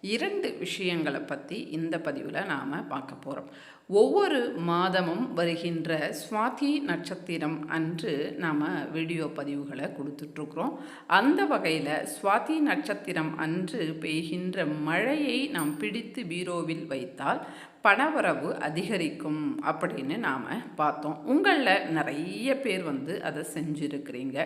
இரண்டு விஷயங்களை பற்றி இந்த பதிவில் நாம் பார்க்க போகிறோம் ஒவ்வொரு மாதமும் வருகின்ற சுவாதி நட்சத்திரம் அன்று நாம் வீடியோ பதிவுகளை கொடுத்துட்ருக்குறோம். அந்த வகையில் சுவாதி நட்சத்திரம் அன்று பெய்கின்ற மழையை நாம் பிடித்து பீரோவில் வைத்தால் பணவரவு அதிகரிக்கும் அப்படின்னு நாம் பார்த்தோம். உங்களில் நிறைய பேர் வந்து அதை செஞ்சுருக்கிறீங்க.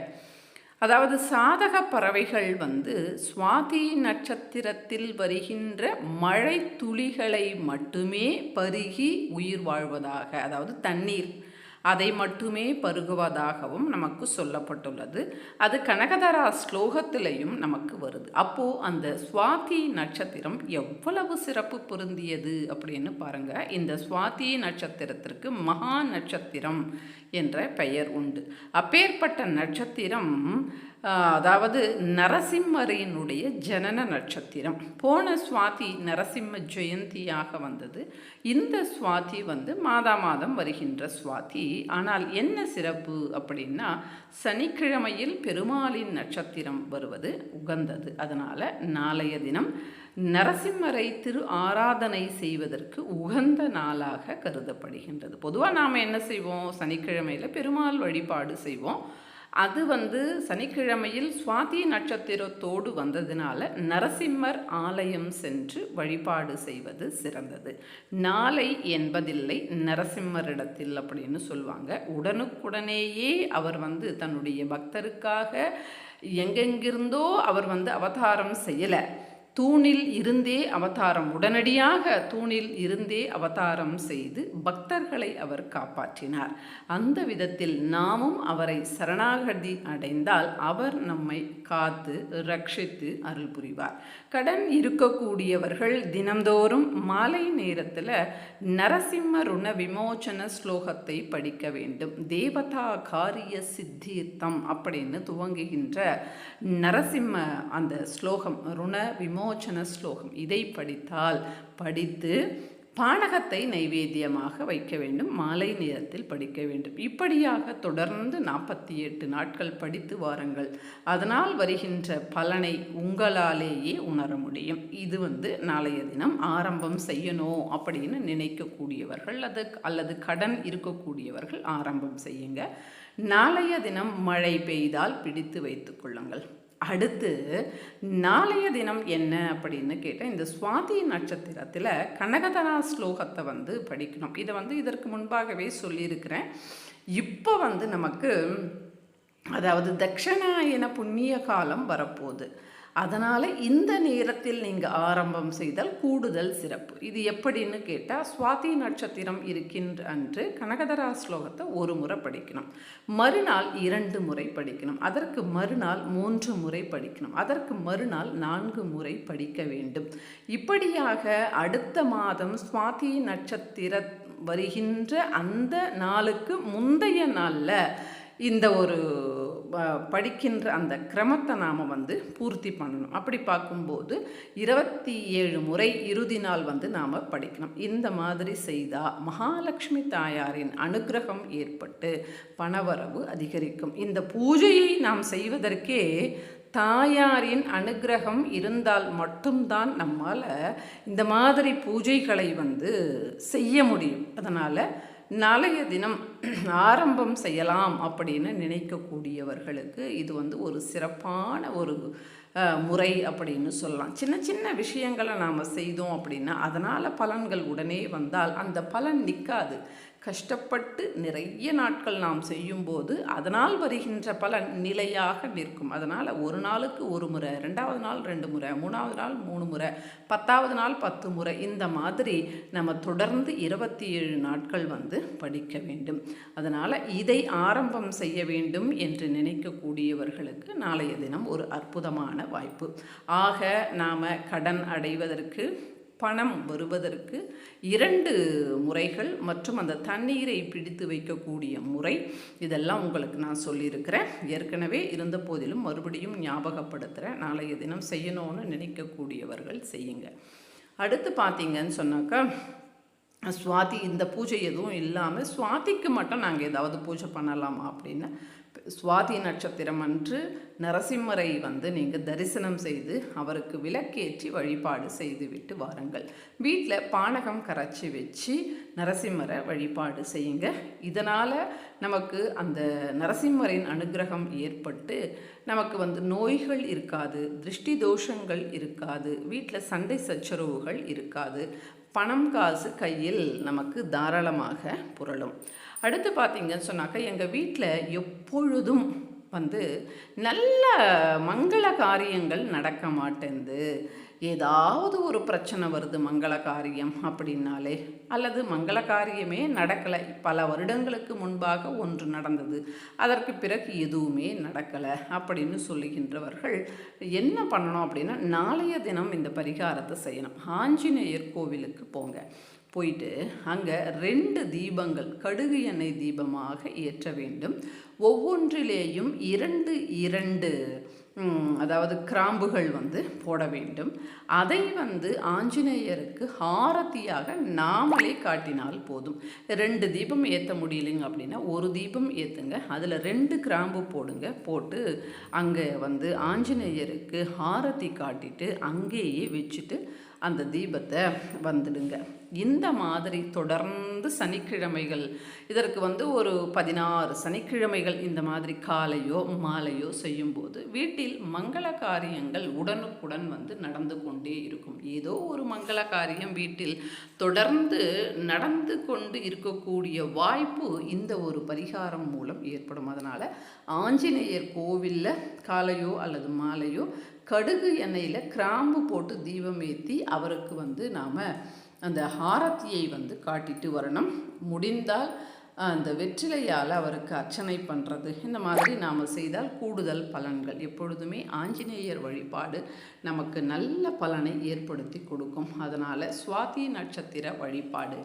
அதாவது சாதக பறவைகள் வந்து சுவாதி நட்சத்திரத்தில் வருகின்ற மழை துளிகளை மட்டுமே பருகி உயிர் வாழ்வதாக அதாவது தண்ணீர் அதை மட்டுமே பருகுவதாகவும் நமக்கு சொல்லப்பட்டுள்ளது. அது கனகதரா ஸ்லோகத்திலையும் நமக்கு வருது. அப்போது அந்த சுவாதி நட்சத்திரம் எவ்வளவு சிறப்பு பொருந்தியது அப்படின்னு பாருங்கள் இந்த சுவாதி நட்சத்திரத்திற்கு மகா நட்சத்திரம் என்ற பெயர் உண்டு. அப்பேற்பட்ட நட்சத்திரம் அதாவது நரசிம்மரையினுடைய ஜனன நட்சத்திரம். போன சுவாதி நரசிம்ம ஜெயந்தியாக வந்தது. இந்த சுவாதி வந்து மாதா மாதம் வருகின்ற சுவாதி. ஆனால் என்ன சிறப்பு அப்படின்னா சனிக்கிழமையில் பெருமாளின் நட்சத்திரம் வருவது உகந்தது. அதனால் நாளைய தினம் நரசிம்மரை திரு ஆராதனை செய்வதற்கு உகந்த நாளாக கருதப்படுகின்றது. பொதுவாக நாம் என்ன செய்வோம்? சனிக்கிழமையில் பெருமாள் வழிபாடு செய்வோம். அது வந்து சனிக்கிழமையில் சுவாதி நட்சத்திரத்தோடு வந்ததினால நரசிம்மர் ஆலயம் சென்று வழிபாடு செய்வது சிறந்தது. நாளை என்பதில்லை நரசிம்மரிடத்தில் அப்படின்னு சொல்லுவாங்க. உடனுக்குடனேயே அவர் வந்து தன்னுடைய பக்தருக்காக எங்கெங்கிருந்தோ அவர் வந்து அவதாரம் செய்யலை. தூணில் இருந்தே அவதாரம் உடனடியாக தூணில் இருந்தே அவதாரம் செய்து பக்தர்களை அவர் காப்பாற்றினார். அந்த விதத்தில் நாமும் அவரை சரணாகதி அடைந்தால் அவர் நம்மை காத்து ரட்சித்து அருள் புரிவார். கடன் இருக்கக்கூடியவர்கள் தினந்தோறும் மாலை நேரத்தில் நரசிம்ம ருண விமோச்சன ஸ்லோகத்தை படிக்க வேண்டும். தேவதா காரிய சித்தித்தம் அப்படின்னு துவங்குகின்ற நரசிம்ம அந்த ஸ்லோகம் ருண விமோ விமோச்சன ஸ்லோகம். இதை படித்தால் படித்து பானகத்தை நைவேத்தியமாக வைக்க வேண்டும். மாலை நேரத்தில் படிக்க வேண்டும். இப்படியாக தொடர்ந்து நாற்பத்தி எட்டு நாட்கள் படித்து வாருங்கள். அதனால் வருகின்ற பலனை உங்களாலேயே உணர முடியும். இது வந்து நாளைய தினம் ஆரம்பம் செய்யணும் அப்படின்னு நினைக்கக்கூடியவர்கள் அது அல்லது கடன் இருக்கக்கூடியவர்கள் ஆரம்பம் செய்யுங்க. நாளைய தினம் மழை பெய்தால் பிடித்து வைத்துக் கொள்ளுங்கள். அடுத்து நாளைய தினம் என்ன அப்படின்னு கேட்டால் இந்த சுவாதி நட்சத்திரத்தில் கனகதரா ஸ்லோகத்தை வந்து படிக்கணும். இதை வந்து இதற்கு முன்பாகவே சொல்லியிருக்கிறேன். இப்போ வந்து நமக்கு அதாவது தட்சிணாயன புண்ணிய காலம் வரப்போகுது. அதனால் இந்த நேரத்தில் நீங்கள் ஆரம்பம் செய்தால் கூடுதல் சிறப்பு. இது எப்படின்னு கேட்டால் சுவாதி நட்சத்திரம் இருக்கின்ற அன்று கனகதரா ஸ்லோகத்தை ஒரு முறை படிக்கணும். மறுநாள் இரண்டு முறை படிக்கணும். அதற்கு மறுநாள் மூன்று முறை படிக்கணும். அதற்கு மறுநாள் நான்கு முறை படிக்க வேண்டும். இப்படியாக அடுத்த மாதம் சுவாதி நட்சத்திர வருகின்ற அந்த நாளுக்கு முந்தைய நாளில் இந்த ஒரு படிக்கின்ற அந்த கிரமத்தை நாம் வந்து பூர்த்தி பண்ணணும். அப்படி பார்க்கும்போது இருபத்தி ஏழு முறை இறுதி நாள் வந்து நாம் படிக்கணும். இந்த மாதிரி செய்தால் மகாலட்சுமி தாயாரின் அனுகிரகம் ஏற்பட்டு பணவரவு அதிகரிக்கும். இந்த பூஜையை நாம் செய்வதற்கே தாயாரின் அனுகிரகம் இருந்தால் மட்டும்தான் நம்மால் இந்த மாதிரி பூஜைகளை வந்து செய்ய முடியும். அதனால் நாளைய தினம் ஆரம்பம் செய்யலாம் அப்படின்னு நினைக்கக்கூடியவர்களுக்கு இது வந்து ஒரு சிறப்பான ஒரு முறை அப்படின்னு சொல்லலாம். சின்ன சின்ன விஷயங்களை நாம் செய்தோம் அப்படின்னா அதனால் பலன்கள் உடனே வந்தால் அந்த பலன் நிற்காது கஷ்டப்பட்டு நிறைய நாட்கள் நாம் செய்யும்போது அதனால் வருகின்ற பலன் நிலையாக நிற்கும். அதனால் ஒரு நாளுக்கு ஒரு முறை ரெண்டாவது நாள் ரெண்டு முறை மூணாவது நாள் மூணு முறை பத்தாவது நாள் பத்து முறை இந்த மாதிரி நம்ம தொடர்ந்து இருபத்தி ஏழு நாட்கள் வந்து படிக்க வேண்டும். அதனால் இதை ஆரம்பம் செய்ய வேண்டும் என்று நினைக்கக்கூடியவர்களுக்கு நாளைய தினம் ஒரு அற்புதமான வாய்ப்பு. ஆக நாம் கடன் அடைவதற்கு பணம் வருவதற்கு இரண்டு முறைகள் மற்றும் அந்த தண்ணீரை பிடித்து வைக்கக்கூடிய முறை. இதெல்லாம் உங்களுக்கு நான் சொல்லியிருக்கிறேன். ஏற்கனவே இருந்த போதிலும் மறுபடியும் ஞாபகப்படுத்துகிறேன் நாளைய தினம் செய்யணும்னு நினைக்கக்கூடியவர்கள் செய்யுங்க. அடுத்து பார்த்தீங்கன்னு சொன்னாக்கா சுவாதி இந்த பூஜை எதுவும் இல்லாமல் சுவாதிக்கு மட்டும் நாங்கள் ஏதாவது பூஜை பண்ணலாமா அப்படின்னு சுவாதி நட்சத்திரம் அன்று நரசிம்மரை வந்து நீங்கள் தரிசனம் செய்து அவருக்கு விளக்கேற்றி வழிபாடு செய்துவிட்டு வாருங்கள். வீட்டில் பானகம் கரைச்சி வச்சு நரசிம்மரை வழிபாடு செய்யுங்க. இதனால் நமக்கு அந்த நரசிம்மரின் அனுகிரகம் ஏற்பட்டு நமக்கு வந்து நோய்கள் இருக்காது திருஷ்டி தோஷங்கள் இருக்காது வீட்டில் சண்டை சச்சரவுகள் இருக்காது. பணம் காசு கையில் நமக்கு தாராளமாக புரளும். அடுத்து பார்த்தீங்கன்னு சொன்னாக்கா எங்கள் வீட்டில் எப்பொழுதும் வந்து நல்ல மங்கள காரியங்கள் நடக்க மாட்டேங்குது ஏதாவது ஒரு பிரச்சனை வருது மங்கள காரியம் அப்படின்னாலே அல்லது மங்கள காரியமே நடக்கலை. பல வருடங்களுக்கு முன்பாக ஒன்று நடந்தது. அதற்கு பிறகு எதுவுமே நடக்கலை அப்படின்னு சொல்லுகின்றவர்கள் என்ன பண்ணணும் அப்படின்னா நாளைய தினம் இந்த பரிகாரத்தை செய்யணும். ஆஞ்சநேயர் கோவிலுக்கு போங்க. போயிட்டு அங்கே ரெண்டு தீபங்கள் கடுகு எண்ணெய் தீபமாக ஏற்ற வேண்டும். ஒவ்வொன்றிலேயும் இரண்டு இரண்டு அதாவது கிராம்புகள் வந்து போட வேண்டும். அதை வந்து ஆஞ்சநேயருக்கு ஹாரத்தியாக நாமளே காட்டினால் போதும். ரெண்டு தீபம் ஏற்ற முடியலைங்க அப்படின்னா ஒரு தீபம் ஏற்றுங்க அதில் ரெண்டு கிராம்பு போடுங்க. போட்டு அங்கே வந்து ஆஞ்சநேயருக்கு ஹாரத்தி காட்டிட்டு அங்கேயே வச்சுட்டு அந்த தீபத்தை வந்துடுங்க. இந்த மாதிரி தொடர்ந்து சனிக்கிழமைகள் இதற்கு வந்து ஒரு பதினாறு சனிக்கிழமைகள் இந்த மாதிரி காலையோ மாலையோ செய்யும்போது வீட்டில் மங்கள காரியங்கள் உடனுக்குடன் வந்து நடந்து கொண்டே இருக்கும். ஏதோ ஒரு மங்கள காரியம் வீட்டில் தொடர்ந்து நடந்து கொண்டு இருக்கக்கூடிய வாய்ப்பு இந்த ஒரு பரிகாரம் மூலம் ஏற்படும். அதனால் ஆஞ்சநேயர் கோவிலில் காலையோ அல்லது மாலையோ கடுகு எண்ணெயில் கிராம்பு போட்டு தீபம் ஏற்றி அவருக்கு வந்து நாம் அந்த ஆரத்தியை வந்து காட்டிட்டு வரணும். முடிந்தால் அந்த வெற்றிலையால் அவருக்கு அர்ச்சனை பண்ணுறது இந்த மாதிரி நாம் செய்தால் கூடுதல் பலன்கள். எப்பொழுதுமே ஆஞ்சநேயர் வழிபாடு நமக்கு நல்ல பலனை ஏற்படுத்தி கொடுக்கும். அதனால் சுவாதி நட்சத்திர வழிபாடு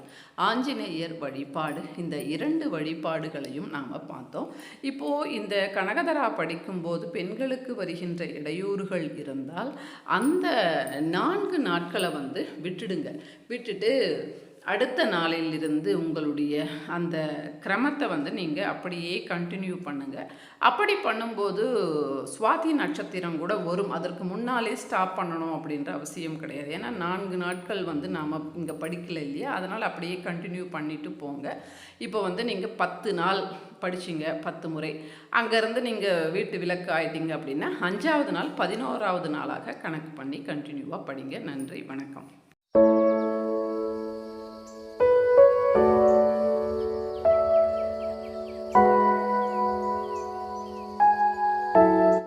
ஆஞ்சநேயர் வழிபாடு இந்த இரண்டு வழிபாடுகளையும் நாம் பார்த்தோம். இப்போது இந்த கனகதரா படிக்கும்போது பெண்களுக்கு வருகின்ற இடையூறுகள் இருந்தால் அந்த நான்கு நாட்களை வந்து விட்டுடுங்க. விட்டுட்டு அடுத்த நாளிலிருந்து உங்களுடைய அந்த கிரமத்தை வந்து நீங்கள் அப்படியே கண்டினியூ பண்ணுங்கள் அப்படி பண்ணும்போது சுவாதி நட்சத்திரம் கூட வரும். அதற்கு முன்னாலே ஸ்டாப் பண்ணணும் அப்படின்ற அவசியம் கிடையாது. ஏன்னா நான்கு நாட்கள் வந்து நாம் இங்கே படிக்கல இல்லையா? அதனால் அப்படியே கண்டினியூ பண்ணிட்டு போங்க. இப்போ வந்து நீங்கள் பத்து நாள் படிச்சிங்க பத்து முறை. அங்கேருந்து நீங்கள் வீட்டு விளக்கு ஆயிட்டீங்க அப்படின்னா அஞ்சாவது நாள் பதினோராவது நாளாக கணக்கு பண்ணி கண்டினியூவாக படிங்க. நன்றி வணக்கம்.